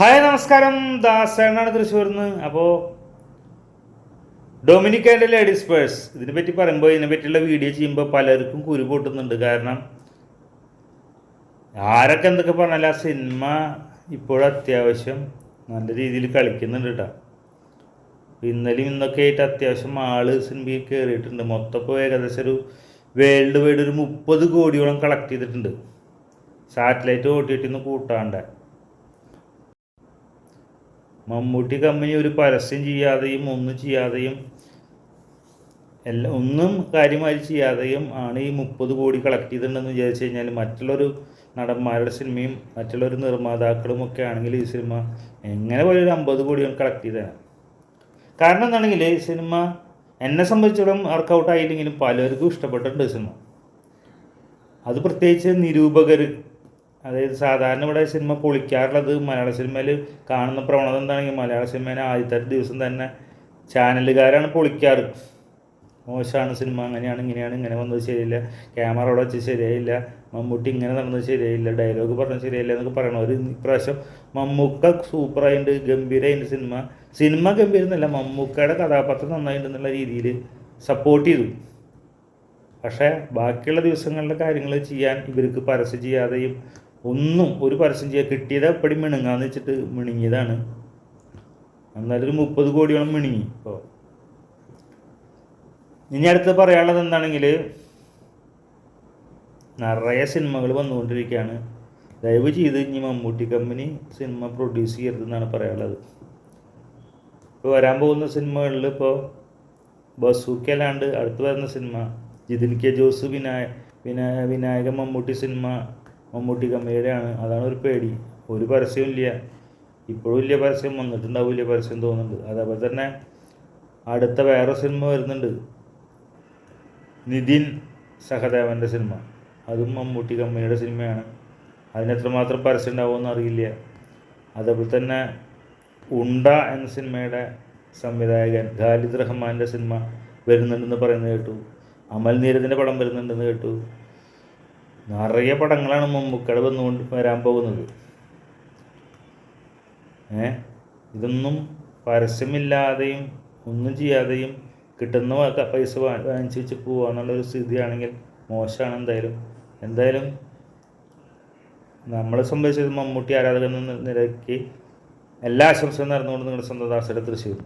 Hi നമസ്കാരം. ദാസേണാണ് തൃശ്ശൂർ നിന്ന് അപ്പോൾ ഡൊമിനിക് ആൻഡ് ലേഡീസ് പേഴ്സ് ഇതിനെ പറ്റി പറയുമ്പോൾ ഇതിനെ പറ്റിയുള്ള വീഡിയോ ചെയ്യുമ്പോൾ പലർക്കും കുരു പൊട്ടുന്നുണ്ട്. കാരണം ആരൊക്കെ എന്തൊക്കെ പറഞ്ഞാലും ആ സിനിമ ഇപ്പോഴും അത്യാവശ്യം നല്ല രീതിയിൽ കളിക്കുന്നുണ്ട് കേട്ടോ. ഇന്നലെയും ഇന്നൊക്കെ ആയിട്ട് അത്യാവശ്യം ആൾ സിനിമയിൽ കയറിയിട്ടുണ്ട് മൊത്തം ഇപ്പോൾ ഏകദേശം ഒരു വേൾഡ് വൈഡ് ഒരു മുപ്പത് കോടിയോളം കളക്ട് ചെയ്തിട്ടുണ്ട്. സാറ്റലൈറ്റ് ഓട്ടിയിട്ടിന്ന് കൂട്ടാണ്ട്. മമ്മൂട്ടി കമ്പനി ഒരു പരസ്യം ചെയ്യാതെയും ഒന്നും ചെയ്യാതെയും എല്ലാ ഒന്നും കാര്യമായി ചെയ്യാതെയും ആണ് ഈ മുപ്പത് കോടി കളക്ട് ചെയ്തിട്ടുണ്ടെന്ന് വിചാരിച്ചു കഴിഞ്ഞാൽ മറ്റുള്ളൊരു നടന്മാരുടെ സിനിമയും മറ്റുള്ളൊരു നിർമ്മാതാക്കളും ഒക്കെ ആണെങ്കിൽ ഈ സിനിമ എങ്ങനെ പോലും ഒരു അമ്പത് കോടി കളക്ട് ചെയ്തത് കാരണം എന്താണെങ്കിൽ ഈ സിനിമ എന്നെ സംബന്ധിച്ചിടത്തോളം വർക്കൗട്ട് ആയില്ലെങ്കിലും പലർക്കും ഇഷ്ടപ്പെട്ടിട്ടുണ്ട് സിനിമ അത് പ്രത്യേകിച്ച് നിരൂപകർ അതായത് സാധാരണ ഇവിടെ സിനിമ പൊളിക്കാറുള്ളത് മലയാള സിനിമയിൽ കാണുന്ന പ്രവണത എന്താണെങ്കിൽ മലയാള സിനിമേനെ ആദ്യത്തെ ദിവസം തന്നെ ചാനലുകാരാണ് പൊളിക്കാറ്. മോശമാണ് സിനിമ അങ്ങനെയാണ് ഇങ്ങനെയാണ് ഇങ്ങനെ വന്നത് ശരിയില്ല ക്യാമറ അവിടെ വെച്ച് ശരിയായില്ല മമ്മൂട്ടി ഇങ്ങനെ നടന്നത് ശരിയായില്ല ഡയലോഗ് പറഞ്ഞത് ശരിയായില്ല എന്നൊക്കെ പറയണം ഒരു ഇപ്രാവശ്യം മമ്മൂക്ക സൂപ്പറായിട്ട് ഗംഭീരമായിട്ട് സിനിമ. സിനിമ ഗംഭീരമെന്നല്ല മമ്മൂക്കയുടെ കഥാപാത്രം നന്നായിട്ടുണ്ടെന്നുള്ള രീതിയിൽ സപ്പോർട്ട് ചെയ്തു. പക്ഷേ ബാക്കിയുള്ള ദിവസങ്ങളിലെ കാര്യങ്ങൾ ചെയ്യാൻ ഇവർക്ക് പരസ്യം ചെയ്യാതെയും ഒന്നും ഒരു പരസ്യം ചെയ്യാൻ കിട്ടിയത് എപ്പടി മിണുങ്ങാന്ന് വെച്ചിട്ട് മിണുങ്ങിയതാണ്. എന്നാലും ഒരു മുപ്പത് കോടിയോളം മിണുങ്ങി ഇപ്പോൾ ഇനി അടുത്ത് പറയാനുള്ളത് എന്താണെങ്കിൽ നിറയെ സിനിമകൾ വന്നുകൊണ്ടിരിക്കുകയാണ്. ദയവ് ചെയ്ത് ഇനി മമ്മൂട്ടി കമ്പനി സിനിമ പ്രൊഡ്യൂസ് ചെയ്യരുതെന്നാണ് പറയാനുള്ളത്. ഇപ്പോൾ വരാൻ പോകുന്ന സിനിമകളിൽ ഇപ്പോൾ ബസൂക്കല്ലാണ്ട് അടുത്ത് വരുന്ന cinema Jithin K Jose വിനായ വിനായ Vinayaka Mammootty cinema Mammootty കമ്പനിയുടെയാണ് അതാണ് ഒരു പേടി. ഒരു പരസ്യവും ഇല്ല. ഇപ്പോഴും വലിയ പരസ്യം. വന്നിട്ടുണ്ടാവും വലിയ പരസ്യം തോന്നുന്നുണ്ട്. അതേപോലെ തന്നെ അടുത്ത വേറെ സിനിമ വരുന്നുണ്ട്. നിതിൻ സഹദേവന്റെ സിനിമ. അതും മമ്മൂട്ടി കമ്പനിയുടെ സിനിമയാണ്. അതിനെത്രമാത്രം പരസ്യം ഉണ്ടാവുമെന്ന് അറിയില്ല. അതേപോലെ തന്നെ ഉണ്ട എന്ന സിനിമയുടെ സംവിധായകൻ ഖാലിദ് റഹ്മാന്റെ സിനിമ വരുന്നുണ്ടെന്ന് പറയുന്നത് കേട്ടു. അമൽ നീരദിന്റെ പടം വരുന്നുണ്ടെന്ന് കേട്ടു. നിറയെ പടങ്ങളാണ് മമ്മൂക്കയുടെ വന്നുകൊണ്ട് വരാൻ പോകുന്നത്. ഏ? ഇതൊന്നും പരസ്യമില്ലാതെയും ഒന്നും ചെയ്യാതെയും കിട്ടുന്ന പൈസ വാങ്ങിച്ച് വെച്ച് പോവുക എന്നുള്ളൊരു സ്ഥിതിയാണെങ്കിൽ മോശമാണ് എന്തായാലും. എന്തായാലും നമ്മളെ സംബന്ധിച്ചത് മമ്മൂട്ടി ആരാധകൻ നിരക്കി എല്ലാ ആശംസകളും നടന്നുകൊണ്ട് നിങ്ങളുടെ സ്വന്തം ദാസയുടെ തൃശ്ശൂർ.